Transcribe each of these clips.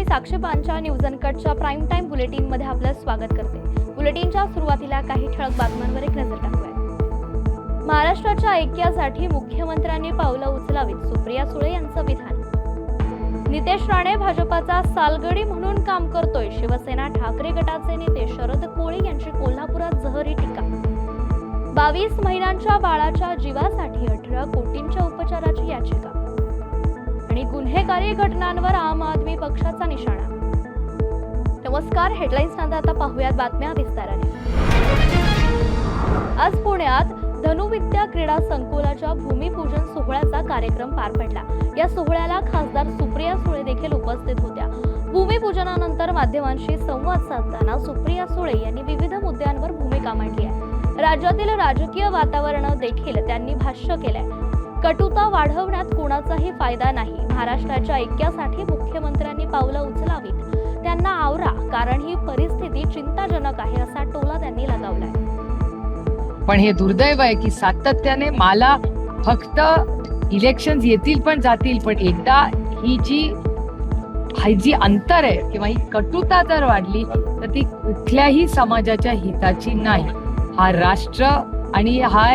मी Sakshi Pancha news अनकटच्या prime time बुलेटिनमध्ये आपलं स्वागत करते. बुलेटिनच्या सुरुवातीला काही ठळक बातम्यांवर एक नजर टाकूया. महाराष्ट्राच्या ऐक्यासाठी मुख्यमंत्र्यांनी पावलं उचलावीत सुप्रिया सुळे यांचं विधान. नितेश राणे भाजपाचा सालगडी म्हणून काम करतोय शिवसेना ठाकरे गटाचे नेते शरद कोळी यांची कोल्हापुरात जहरी टीका. बावीस महिन्यांच्या बाळाच्या जीवासाठी अठरा कोटींच्या उपचाराची याचिका. आणि गुन्हेगारी घटनांवर आम आदमी पक्षाचा निशाणा. नमस्कार हेडलाईन्स नंतर आता पाहूयात बातम्या विस्ताराने. आज पुण्यात धनुविद्या क्रीडा संकुलाच्या भूमिपूजन सोहळ्याचा कार्यक्रम पार पडला. या सोहळ्याला खासदार सुप्रिया सुळे देखील उपस्थित होत्या. भूमिपूजनानंतर माध्यमांशी संवाद साधताना सुप्रिया सुळे यांनी विविध मुद्द्यांवर भूमिका मांडली आहे. राज्यातील राजकीय वातावरण देखील त्यांनी भाष्य केलंय. कटुता वाढवण्यात कोणाचाही फायदा नाही. महाराष्ट्राच्या ऐक्यासाठी मुख्यमंत्र्यांनी पावलं उचलावीत. त्यांना आवरा कारण ही परिस्थिती चिंताजनक आहे असा टोला त्यांनी लगावलाय. पण हे दुर्दैव आहे की सातत्याने मला फक्त इलेक्शन येतील पण जातील पण एकदा ही जी ही जी अंतर आहे किंवा ही कटुता जर वाढली तर ती कुठल्याही समाजाच्या हिताची नाही. हा राष्ट्र आणि हा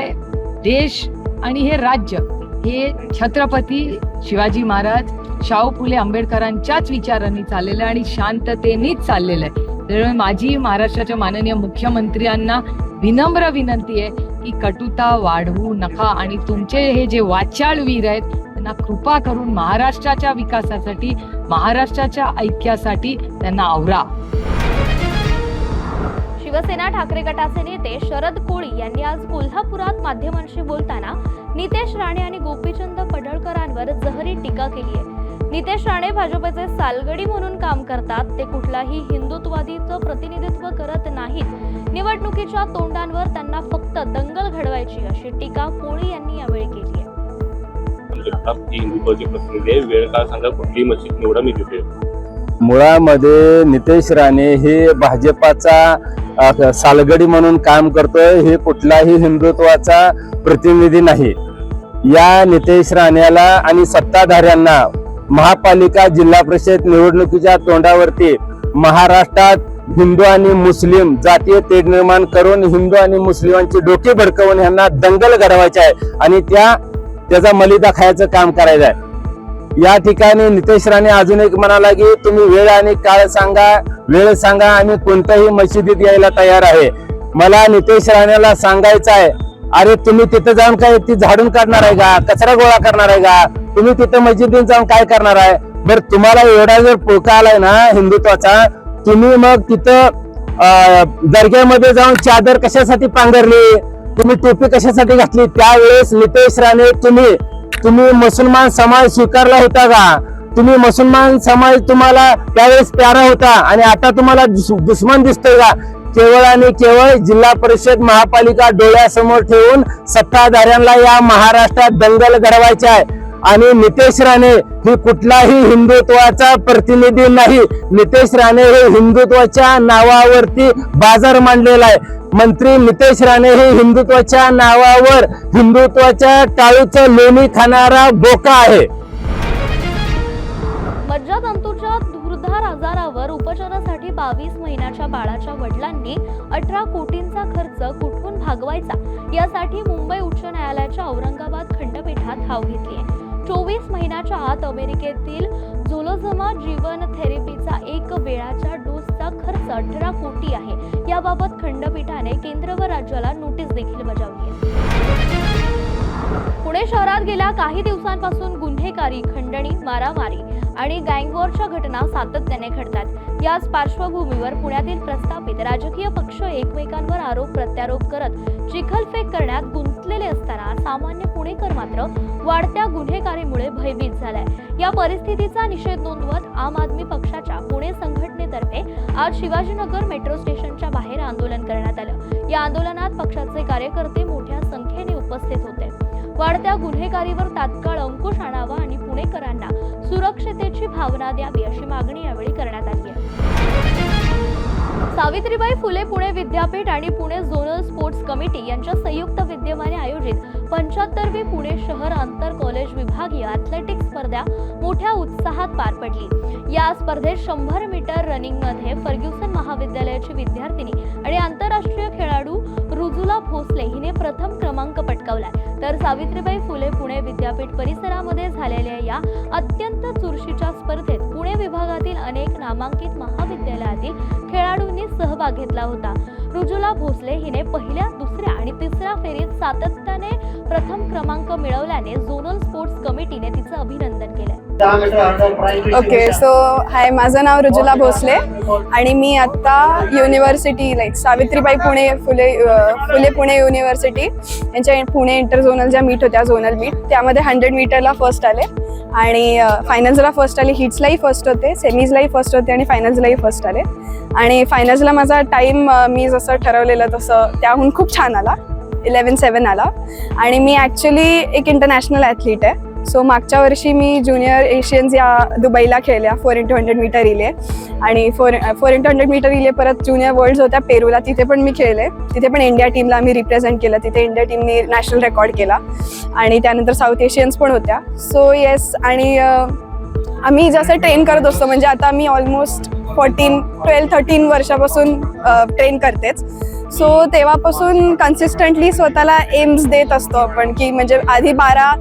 देश आणि हे राज्य हे छत्रपती शिवाजी महाराज शाहू फुले आंबेडकरांच्याच विचारांनी चाललेलं आहे आणि शांततेनेच चाललेलं आहे. त्यामुळे माझी महाराष्ट्राच्या माननीय मुख्यमंत्र्यांना विनम्र विनंती आहे की कटुता वाढवू नका आणि तुमचे हे जे वाचाळ वीर आहेत त्यांना कृपा करून महाराष्ट्राच्या विकासासाठी महाराष्ट्राच्या ऐक्यासाठी त्यांना आवरा. शिवसेना ठाकरे गटाचे नेते शरद कोळी यांनी आज कोल्हापुरात माध्यमांशी बोलताना नितेश राणे आणि गोपीचंद पडळकरांवर जहरी टीका केली आहे. नितेश राणे भाजपचे सालगडी म्हणून काम करतात ते कुठलाही हिंदुत्ववादीचं प्रतिनिधित्व करत नाहीत. निवडणुकीच्या तोंडांवर त्यांना फक्त दंगल घडवायची अशी टीका कोळी यांनी यावेळी केली आहे. म्हणजे प्रतिनिधी आहे वेळ काळ सांगा कुठली मशीद निवडा मी तिथे मुळामध्ये नितेश राणे हे भाजपाचा सालगडी म्हणून काम करतोय हे कुठलाही हिंदुत्वाचा प्रतिनिधी नाही. या नितेश राण्याला आणि सत्ताधाऱ्यांना महापालिका जिल्हा परिषद निवडणुकीच्या तोंडावरती महाराष्ट्रात हिंदू आणि मुस्लिम जातीय तेढ निर्माण करून हिंदू आणि मुस्लिमांची डोके भडकवून यांना दंगल घडवायचे आहे आणि त्या त्याचा मलिदा खायचं काम करायचं आहे. या ठिकाणी नितेश राणे अजून एक म्हणाला की तुम्ही वेळ आणि काळ सांगा वेळ सांगा आम्ही कोणत्याही मशिदीत यायला तयार आहे. मला नितेश राणेला सांगायचं आहे अरे तुम्ही तिथे जाऊन काय ती झाडून काढणार आहे का? कचरा गोळा करणार आहे का? तुम्ही तिथे मस्जिदीत जाऊन काय करणार आहे? बर तुम्हाला एवढा जर पोका आलाय ना हिंदुत्वाचा तुम्ही मग तिथं दर्ग्यामध्ये जाऊन चादर कशासाठी पांघरली? तुम्ही टोपी कशासाठी घातली? त्यावेळेस नितेश राणे तुम्ही तुम्ही मुसलमान समाज स्वीकारला होता का? तुम्ही मुसलमान समाज तुम्हाला त्यावेळेस प्यारा होता आणि आता तुम्हाला दुस- दुश्मन दिसतोय का? केवळ आणि केवळ जिल्हा परिषद महापालिका डोळ्यासमोर ठेवून सत्ताधाऱ्यांना या महाराष्ट्रात दंगल घडवायचे आहे. आणि नितेश राणे ही कुठलाही हिंदुत्वाचा प्रतिनिधी नाही. नितेश राणे हे हिंदुत्वाच्या नावावरती बाजार मांडलेला आहे. मंत्री नितेश राणे हे हिंदुत्वाच्या नावावर हिंदुत्वाच्या टाळूचं लोणी खाणारा बोका आहे. मज्जातंतूच्या दुर्धार आजारावर उपचारासाठी बावीस महिन्याच्या बाळाच्या वडिलांनी अठरा कोटींचा खर्च कुठून भागवायचा. यासाठी मुंबई उच्च न्यायालयाच्या औरंगाबाद खंडपीठात धाव घेतली आहे चोवीस महिन्याच्या आत अमेरिकेतील झोलोझमा जीवन थेरपीचा एक वेळाच्या डोसचा खर्च अठरा कोटी आहे. याबाबत खंडपीठाने केंद्र व राज्याला नोटीस देखील बजावली आहे. पुणे शहरात गेल्या काही दिवसांपासून गुन्हेगारी खंडणी मारामारी आणि गँगवॉरच्या घटना सातत्याने घडतात. याच पार्श्वभूमीवर पुण्यातील प्रस्थापित राजकीय पक्ष एकमेकांवर आरोप प्रत्यारोप करत चिखलफेक करण्यात गुंतलेले असताना सामान्य पुणेकर मात्र वाढत्या गुन्हेगारीमुळे भयभीत झालाय. या परिस्थितीचा निषेध नोंदवत आम आदमी पक्षाच्या पुणे संघटना संघटनेतर्फे आज शिवाजीनगर मेट्रो स्टेशनच्या बाहेर आंदोलन करण्यात आलं. या आंदोलनात पक्षाचे कार्यकर्ते मोठ्या संख्येने उपस्थित होते. वाढत्या गुन्हेगारीवर तात्काळ अंकुश आणावा आणि पुणेकरांना सुरक्षतेची भावना द्यावी अशी मागणी यावेळी करण्यात आली आहे. सावित्रीबाई फुले पुणे विद्यापीठ आणि पुणे झोनल स्पोर्ट्स कमिटी यांच्या संयुक्त विद्यमाने आयोजित पंच्याहत्तरवी पुणे शहर आंतर कॉलेज विभागीय ॲथलेटिक स्पर्धा मोठ्या उत्साहात पार पडली. या स्पर्धेत शंभर मीटर रनिंगमध्ये फर्ग्युसन महाविद्यालयाची विद्यार्थिनी आणि आंतरराष्ट्रीय खेळाडू रुजुला भोसले हिने प्रथम क्रमांक पटकावला. तर सावित्रीबाई फुले पुणे विद्यापीठ परिसरामध्ये झालेल्या या अत्यंत चुरशीच्या स्पर्धेत पुणे विभागातील अनेक नामांकित महाविद्यालयातील खेळाडूंनी सहभाग घेतला होता. रुजुला भोसले हिने पहिल्या दुसऱ्या आणि तिसऱ्या फेरीत सातत्याने प्रथम क्रमांक मिळवल्याने झोनल स्पोर्ट्स कमिटीने तिचं अभिनंदन केलंय. ओके सो हाय माझं नाव रुजुला भोसले आणि मी आत्ता university like Savitribai Pune Phule Phule Pune university यांच्या पुणे इंटर झोनल ज्या मीट होत्या झोनल मीट त्यामध्ये हंड्रेड मीटरला फर्स्ट आले. आणि फायनल्सला फर्स्ट आले हिट्सलाही फर्स्ट होते सेमीजलाही फर्स्ट होते आणि फायनल्सलाही फर्स्ट आले. आणि फायनल्सला माझा टाईम मी जसं ठरवलेलं तसं त्याहून खूप छान आला इलेवन सेवन आला. आणि मी ॲक्च्युली एक इंटरनॅशनल ॲथलीट आहे. सो मागच्या वर्षी मी ज्युनियर एशियन्स या दुबईला खेळल्या four into hundred metre relay आणि four four into hundred metre relay परत ज्युनियर वर्ल्ड्स होत्या पेरूला तिथे पण मी खेळले. तिथे पण इंडिया टीमला आम्ही रिप्रेझेंट केलं. तिथे इंडिया टीमने नॅशनल रेकॉर्ड केला. आणि त्यानंतर साऊथ एशियन्स पण होत्या. सो येस आणि आम्ही जसं ट्रेन करत असतो म्हणजे आता मी ऑलमोस्ट फोर्टीन ट्वेल्व थर्टीन वर्षापासून ट्रेन करतेच. सो तेव्हापासून कन्सिस्टंटली स्वतःला एम्स देत असतो आपण की म्हणजे आधी बारा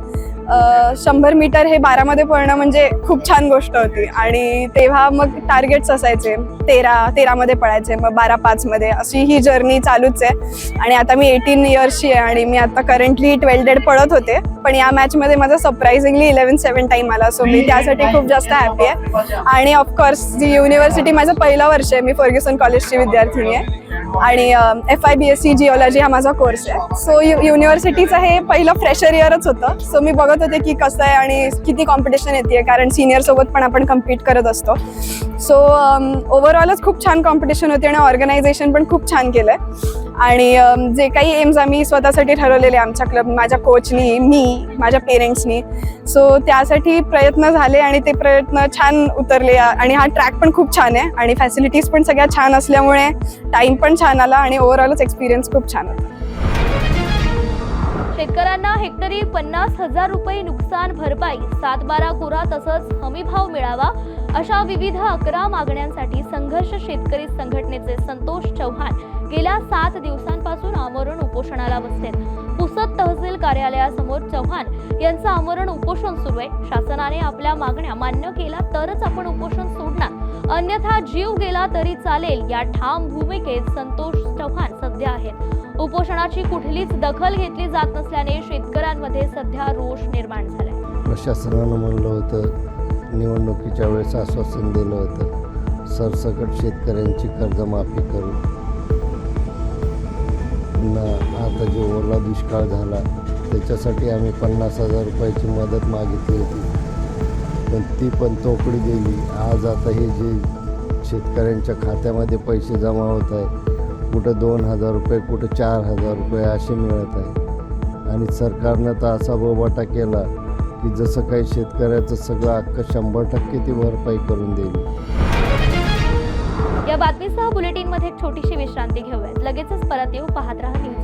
शंभर मीटर हे बारामध्ये पळणं म्हणजे खूप छान गोष्ट होती. आणि तेव्हा मग टार्गेट्स असायचे. तेरा तेरामध्ये पळायचे मग बारा पाचमध्ये. अशी ही जर्नी चालूच आहे. आणि आता मी एटीन इयर्सची आहे आणि मी आता करंटली ट्वेल्थ डेड पळत होते. पण या मॅचमध्ये माझा सरप्राइझिंगली इलेव्हन सेवन टाईम आला. सो मी त्यासाठी खूप जास्त हॅपी आहे. आणि ऑफकोर्स जी युनिव्हर्सिटी माझं पहिलं वर्ष आहे मी फर्ग्युसन कॉलेजची विद्यार्थिनी आहे. आणि F I B S C geology हा माझा कोर्स आहे. सो यु युनिव्हर्सिटीचं हे पहिलं फ्रेशर इयरच होतं. सो मी बघत होते की कसं आहे आणि किती कॉम्पिटिशन येते कारण सिनियर सोबत पण आपण कम्पीट करत असतो. सो ओव्हरऑलच खूप छान कॉम्पिटिशन होती आणि ऑर्गनायझेशन पण खूप छान केलं आहे आणि जे काही एम्स आम्ही स्वतःसाठी ठरवलेले आमच्या क्लब माझ्या कोचनी मी माझ्या पेरेंट्सनी सो त्यासाठी प्रयत्न झाले आणि ते प्रयत्न छान उतरले आणि हा ट्रॅक पण खूप छान आहे आणि फॅसिलिटीज पण सगळ्या छान असल्यामुळे टाईम पण छान आला आणि ओव्हरऑलच एक्सपिरियन्स खूप छान होता. शेतकऱ्यांना हेक्टरी पन्नास हजार रुपये नुकसान भरपाई सात बारा कोरा तसंच हमी भाव मिळावा अशा विविध अकरा मागण्यांसाठी संघर्ष शेतकरी संघटनेचे संतोष चव्हाण गेल्या सात दिवसांपासून आमरण उपोषणाला बसलेत पुसद तहसील कार्यालयासमोर चव्हाण यांचं आमरण उपोषण सुरू आहे. शासनाने आपल्या मागण्या मान्य केला तरच आपण उपोषण सोडणार. अन्यथा जीव गेला तरी चालेल या ठाम भूमिकेत संतोष चव्हाण सध्या आहेत उपोषणाची कुठलीच दखल घेतली जात नसल्याने शेतकऱ्यांमध्ये सध्या रोष निर्माण झालाय. प्रशासनानं म्हणलं होतं निवडणुकीच्या वेळेस आश्वासन दिलं होतं सरसकट शेतकऱ्यांची कर्जमाफी करू. आता जो ओला दुष्काळ झाला त्याच्यासाठी आम्ही पन्नास हजार रुपयाची मदत मागितली होती. पण ती पण तोकडी गेली. आज आता हे जे शेतकऱ्यांच्या खात्यामध्ये पैसे जमा होत आहे कुठं दोन हजार रुपये कुठं चार हजार रुपये असे मिळत आहे. आणि सरकारनं तर असा बोबाटा केला की जसं काही शेतकऱ्याचं सगळं अख्खं शंभर टक्के ती भरपाई करून देईल. या बातमीसह बुलेटिनमध्ये एक छोटीशी विश्रांती घेऊयात. लगेचच परत येऊ. पाहत राहा न्यूज.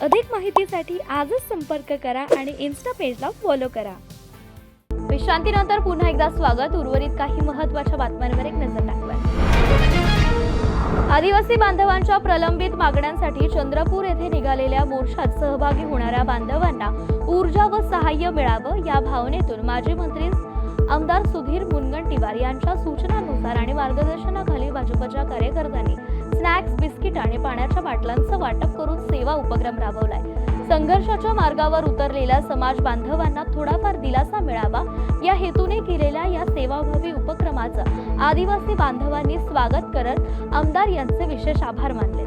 अधिक माहितीसाठी आजच संपर्क करा आणि इन्स्टा पेजला फॉलो करा. विश्रांतीनंतर पुन्हा एकदा स्वागत. उर्वरित काही महत्त्वाच्या बातम्यांवर एक नजर टाकूया. आदिवासी बांधवांच्या प्रलंबित मागण्यांसाठी चंद्रपूर येथे निघालेल्या मोर्चात सहभागी होणाऱ्या बांधवांना ऊर्जा व सहाय्य मिळावं या भावनेतून माजी मंत्री आमदार सुधीर मुनगंटीवार यांच्या सूचनानुसार आणि मार्गदर्शनाखाली भाजपच्या कार्यकर्त्यांनी स्नॅक्स बिस्किट आणि पाण्याच्या बाटल्यांचं वाटप करून सेवा उपक्रम राबवलाय. संघर्षाच्या मार्गावर उतरलेल्या समाज बांधवांना थोडाफार दिलासा मिळावा या हेतूने केलेल्या या सेवाभावी उपक्रमाचं आदिवासी बांधवांनी स्वागत करत आमदार यांचे विशेष आभार मानले.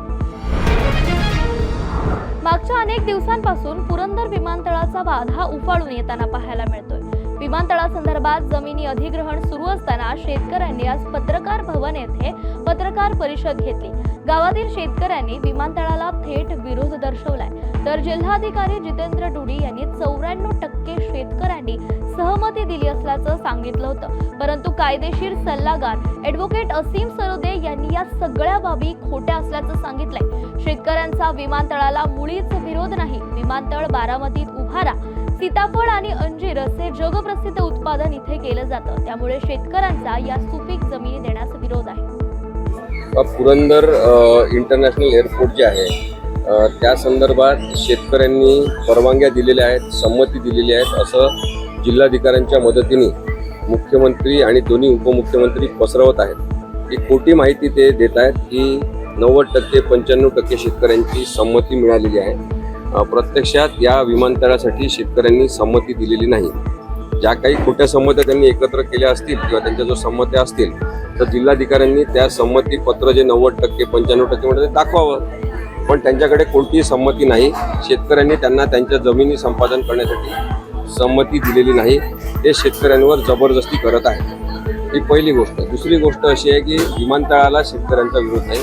मागच्या अनेक दिवसांपासून पुरंदर विमानतळाचा वाद हा उफाळून येताना पाहायला मिळतोय. विमानतळासंदर्भात जमिनी अधिग्रहण सुरू असताना शेतकऱ्यांनी आज पत्रकार भवन येथे पत्रकार परिषद घेतली. गावातील शेतकऱ्यांनी विमानतळाला थेट विरोध दर्शवलाय. तर जिल्हाधिकारी जितेंद्र डुडी यांनी चौऱ्याण्णव टक्के शेतकऱ्यांनी सहमती दिली असल्याचं सांगितलं होतं. परंतु कायदेशीर सल्लागार ऍडव्होकेट असीम सरोदे यांनी या सगळ्या बाबी खोट्या असल्याचं सांगितलंय. शेतकऱ्यांचा विमानतळाला मुळीच विरोध नाही. विमानतळ बारामतीत उभारा सीताफळ आणि अंजीर असे जगप्रसिद्ध उत्पादन इथे केलं जातं. त्यामुळे शेतकऱ्यांचा या सुपीक जमिनी देण्यास विरोध आहे. पुरंदर इंटरनॅशनल एअरपोर्ट जे आहे त्या संदर्भात शेतकऱ्यांनी परवानग्या दिलेल्या आहेत संमती दिलेली आहेत असं जिल्हाधिकाऱ्यांच्या मदतीने मुख्यमंत्री आणि दोन्ही उपमुख्यमंत्री पसरवत आहेत. ही खोटी माहिती ते देत आहेत की नव्वद टक्के पंच्याण्णव टक्के शेतकऱ्यांची संमती मिळालेली आहे. प्रत्यक्षात या विमानतळासाठी शेतकऱ्यांनी संमती दिलेली नाही. ज्या काही खोट्या संमत्या त्यांनी एकत्र केल्या असतील किंवा त्यांच्या जो संमत्या असतील तर जिल्हाधिकाऱ्यांनी त्या संमती पत्र जे नव्वद टक्के पंच्याण्णव टक्के म्हणजे ते दाखवावं. पण त्यांच्याकडे कोणतीही संमती नाही. शेतकऱ्यांनी त्यांना त्यांच्या जमिनी संपादन करण्यासाठी संमती दिलेली नाही. ते शेतकऱ्यांवर जबरदस्ती करत आहे ही पहिली गोष्ट. दुसरी गोष्ट अशी आहे की विमानतळाला शेतकऱ्यांचा विरोध नाही.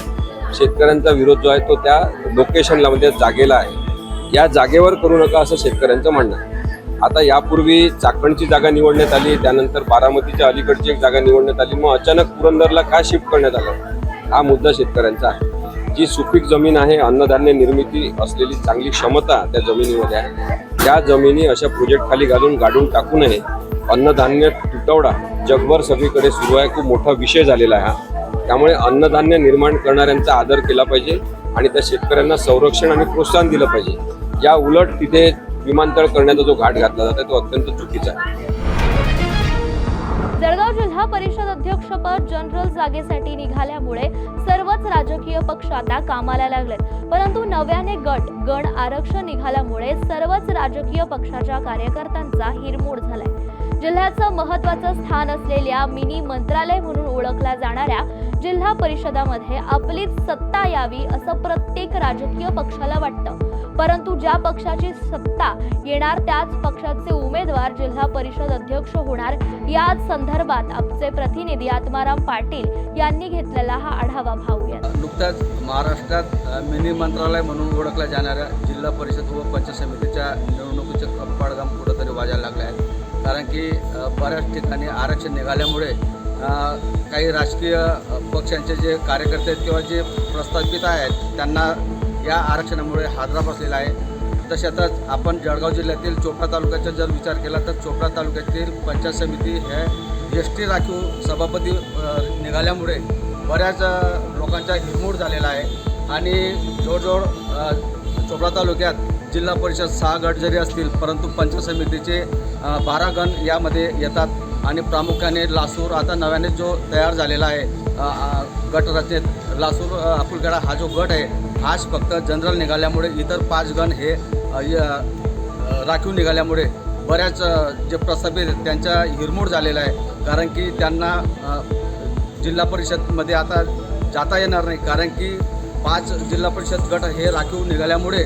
शेतकऱ्यांचा विरोध जो आहे तो त्या लोकेशनला म्हणजे जागेला आहे. या जागेवर करू नका असं शेतकऱ्यांचं म्हणणं आहे. आता यापूर्वी चाकणची जागा निवडण्यात आली त्यानंतर बारामतीच्या अलीकडची एक जागा निवडण्यात आली. मग अचानक पुरंदरला का शिफ्ट करण्यात आलं? हा मुद्दा शेतकऱ्यांचा आहे. जी सुपीक जमीन आहे अन्नधान्य निर्मिती असलेली चांगली क्षमता त्या जमिनीमध्ये आहे. त्या जमिनी अशा प्रोजेक्ट खाली घालून गाडून टाकू नये. अन्नधान्य तुटवडा जगभर सगळीकडे सुरू आहे. खूप मोठा विषय झालेला आहे हा. त्यामुळे अन्नधान्य निर्माण करणाऱ्यांचा आदर केला पाहिजे आणि त्या शेतकऱ्यांना संरक्षण आणि प्रोत्साहन दिलं पाहिजे. या उलट तिथे विमानतळ करण्याचा जो घाट घातला जातो तो अत्यंत चुकीचा आहे. जळगाव जिल्हा परिषद अध्यक्षपद जनरल जागेसाठी निघाल्यामुळे सर्वच राजकीय पक्ष आता कामाला लागलेत. परंतु नव्याने गट गण आरक्षण निघाल्यामुळे सर्वच राजकीय पक्षाच्या कार्यकर्त्यांचा हिरमोड झालाय. जिल्ह्याचं महत्वाचं स्थान असलेल्या मिनी मंत्रालय म्हणून ओळखल्या जाणाऱ्या जिल्हा परिषदामध्ये आपलीच सत्ता यावी असं प्रत्येक राजकीय पक्षाला वाटतं. परंतु ज्या पक्षाची सत्ता येणार त्याच पक्षाचे उमेदवार जिल्हा परिषद अध्यक्ष होणार. याच संदर्भात आमचे प्रतिनिधी आत्माराम पाटील यांनी घेतलेला हा आढावा पाहूया. नुकताच महाराष्ट्रात मिनी मंत्रालय म्हणून ओळखल्या जाणाऱ्या जिल्हा परिषद व पंचायत समितीच्या निवडणुकीचे कपाडगाम कुठंतरी वाजायला लागले आहेत. कारण की बऱ्याच ठिकाणी आरक्षण निघाल्यामुळे काही राजकीय पक्षांचे जे कार्यकर्ते आहेत किंवा जे प्रस्थापित आहेत त्यांना या आरक्षणामुळे हादरा बसलेला आहे. तशातच आपण जळगाव जिल्ह्यातील चोपडा तालुक्याचा जर विचार केला तर चोपडा तालुक्यातील पंचायत समिती हे एस टी राखीव सभापती निघाल्यामुळे बऱ्याच लोकांचा हिरमोड झालेला आहे. आणि जवळजवळ चोपडा तालुक्यात जिल्हा परिषद सहा गट जरी असतील परंतु पंचायत समितीचे बारा गण यामध्ये येतात. आणि प्रामुख्याने लासूर आता नव्याने जो तयार झालेला आहे गटरचनेत लासूर अकुलगडा हा जो गट आहे आज फक्त जनरल निघाल्यामुळे इतर पाच गण हे य- राखीव निघाल्यामुळे बऱ्याच जे प्रस्थापित आहेत त्यांचा हिरमोड झालेला आहे. कारण की त्यांना जिल्हा परिषदमध्ये आता जाता येणार नाही. कारण की पाच जिल्हा परिषद गट हे राखीव निघाल्यामुळे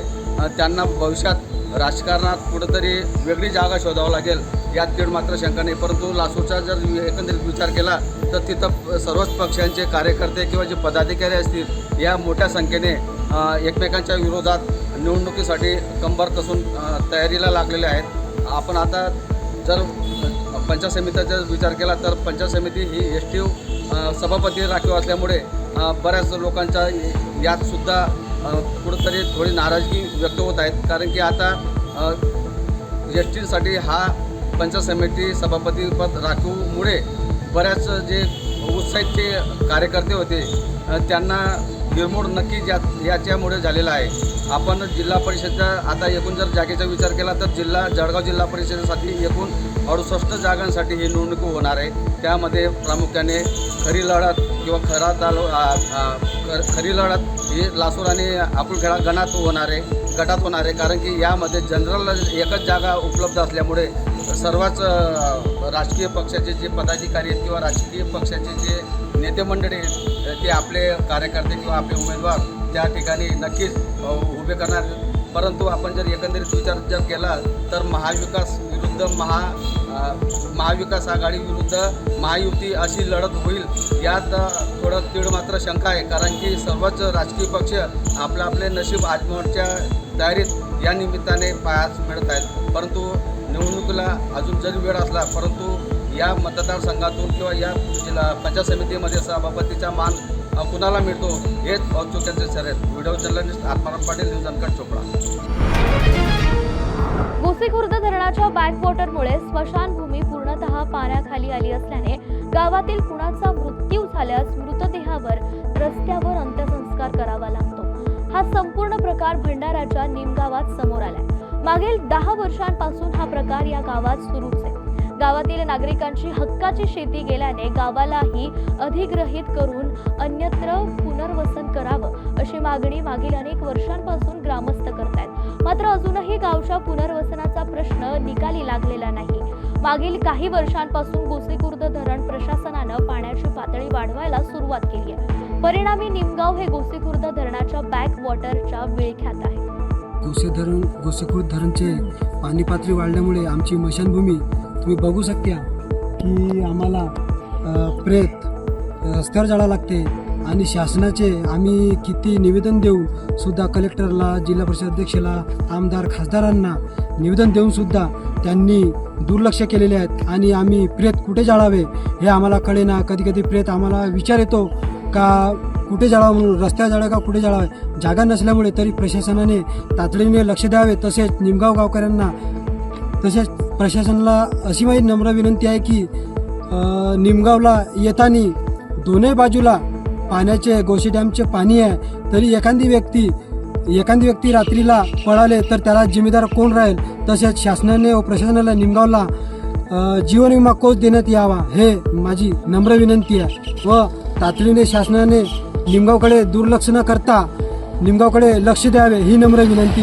त्यांना भविष्यात राजकारणात कुठंतरी वेगळी जागा शोधावं लागेल यात तीड मात्र शंका नाही. परंतु लासूरचा जर एकंदरीत विचार केला तर तिथं सर्वच पक्षांचे कार्यकर्ते किंवा जे पदाधिकारी असतील या मोठ्या संख्येने एकमेकांच्या विरोधात निवडणुकीसाठी कंबर कसून तयारीला लागलेले आहेत. आपण आता जर पंचायत समितीचा विचार केला तर पंचायत समिती ही एस टी सभापती राखीव असल्यामुळे बऱ्याच लोकांच्या यातसुद्धा कुठंतरी थोडी नाराजगी व्यक्त होत आहेत कारण की आता एस टीसाठी हा पंचायत समिती सभापतीपद राखीवमुळे बऱ्याच जे उत्साहित जे कार्यकर्ते होते त्यांना निर्मूळ नक्की या याच्यामुळे झालेला आहे. आपण जिल्हा परिषदच्या आता एकूण जर जागेचा विचार केला तर जिल्हा जळगाव जिल्हा परिषदेसाठी एकूण अडुसष्ट जागांसाठी ही निवडणूक होणार आहे. त्यामध्ये प्रामुख्याने खरी लढत किंवा खरा तालु ख- खरी लढत ही लासूर आणि अकुलखेडा गणात होणार आहे. गटात होणार आहे. कारण की यामध्ये जनरल एकच जागा उपलब्ध असल्यामुळे सर्वच राजकीय पक्षाचे जे पदाधिकारी आहेत किंवा राजकीय पक्षाचे जे नेते मंडळी ते आपले कार्यकर्ते किंवा आपले उमेदवार त्या ठिकाणी नक्कीच उभे करणार. परंतु आपण जर एकंदरीत विचार जर केला तर महाविकास विरुद्ध महा महाविकास आघाडी विरुद्ध महायुती अशी लढत होईल यात थोडं तीळ मात्र शंका आहे. कारण की सर्वच राजकीय पक्ष आपलं आपले नशीब आजमावण्याच्या तयारीत या निमित्ताने पाहायला मिळत आहेत. परंतु निवडणुकीला अजून जरी वेळ असला परंतु या मतदारसंघातून किंवा या जिल्हा पंचायत समितीमध्ये सभापतीचा मान कुणाला मिळतो हेच औत्सुक्याचे शर्यत video journalist Atmaram Patil news Chopda. Gosikhurd धरणाच्या बॅकवॉटरमुळे स्मशानभूमी पूर्णतः पाण्याखाली आली असल्याने गावातील कुणाचा मृत्यू झाल्यास मृतदेहावर रस्त्यावर अंत्यसंस्कार करावा लागतो. हा संपूर्ण प्रकार भंडाराच्या निमगावात समोर आलाय. मागील दहा वर्षांपासून हा प्रकार या गावात सुरूच आहे. गावातील नागरिकांची हक्काची शेती गेल्याने गावालाही अधिग्रहित करून अन्यत्र पुनर्वसन करावं अशी मागणी मागील अनेक वर्षांपासून ग्रामस्थ करतायत. मात्र अजूनही गावच्या पुनर्वसनाचा प्रश्न निकाली लागलेला नाही. मागील काही वर्षांपासून गोसीखुर्द धरण प्रशासनानं पाण्याची पातळी वाढवायला सुरुवात केली आहे. परिणामी निमगाव हे गोसीखुर्द धरणाच्या बॅक वॉटरच्या विळख्यात आहे. गोसे धरण गोसेखुर्द धरणचे पाणी पातळी वाढल्यामुळे आमची मशानभूमी तुम्ही बघू शकता की आम्हाला प्रेत रस्त्यावर जाळा लागते आणि शासनाचे आम्ही किती निवेदन देऊन सुद्धा कलेक्टरला जिल्हा परिषद अध्यक्षाला आमदार खासदारांना निवेदन देऊनसुद्धा त्यांनी दुर्लक्ष केलेले आहेत आणि आम्ही प्रेत कुठे जाळावे हे आम्हाला कळेना कधी कधी प्रेत आम्हाला विचार येतो का कुठे जाळावं म्हणून रस्त्यावर जाळा का कुठे जाळावे? जागा नसल्यामुळे तरी प्रशासनाने तातडीने लक्ष द्यावे. तसेच निमगाव गावकऱ्यांना तसेच प्रशासनाला अशी माझी नम्र विनंती आहे की निमगावला येताना दोन्ही बाजूला पाण्याचे गोशी डॅमचे पाणी आहे तरी एखादी व्यक्ती एखादी व्यक्ती रात्रीला पळाले तर त्याला जिम्मेदार कोण राहील? तसेच शासनाने व प्रशासनाला निमगावला जीवन विमा कोच देण्यात यावा हे माझी नम्र विनंती आहे. व तातडीने शासनाने निमगावकडे दुर्लक्ष न करता निमगावकडे लक्ष द्यावे ही नम्र विनंती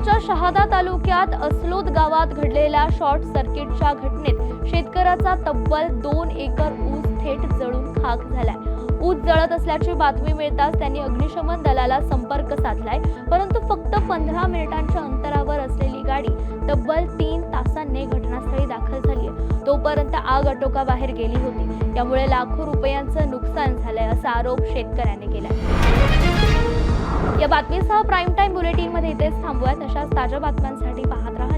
करतो शहादा तालुक्यात असलोद गावात घडलेल्या शॉर्ट सर्किटच्या घटनेत शेतकऱ्याचा तब्बल दोन एकर ऊस थेट जळून खाक झालाय. ऊस जळत असल्याची बातमी मिळताच त्यांनी अग्निशमन दलाला संपर्क साधलाय. परंतु फक्त पंधरा मिनिटांच्या अंतरावर असलेली गाडी तब्बल तीन तासांनी घटनास्थळी दाखल झाली आहे तोपर्यंत आग आटोकाबाहेर गेली होती. त्यामुळे लाखो रुपयांचं नुकसान झालंय असा आरोप शेतकऱ्याने केलाय. या बातमीसह प्राईम टाईम बुलेटिनमध्ये इथेच थांबूयात. अशाच ताज्या बातम्यांसाठी पाहत राहा.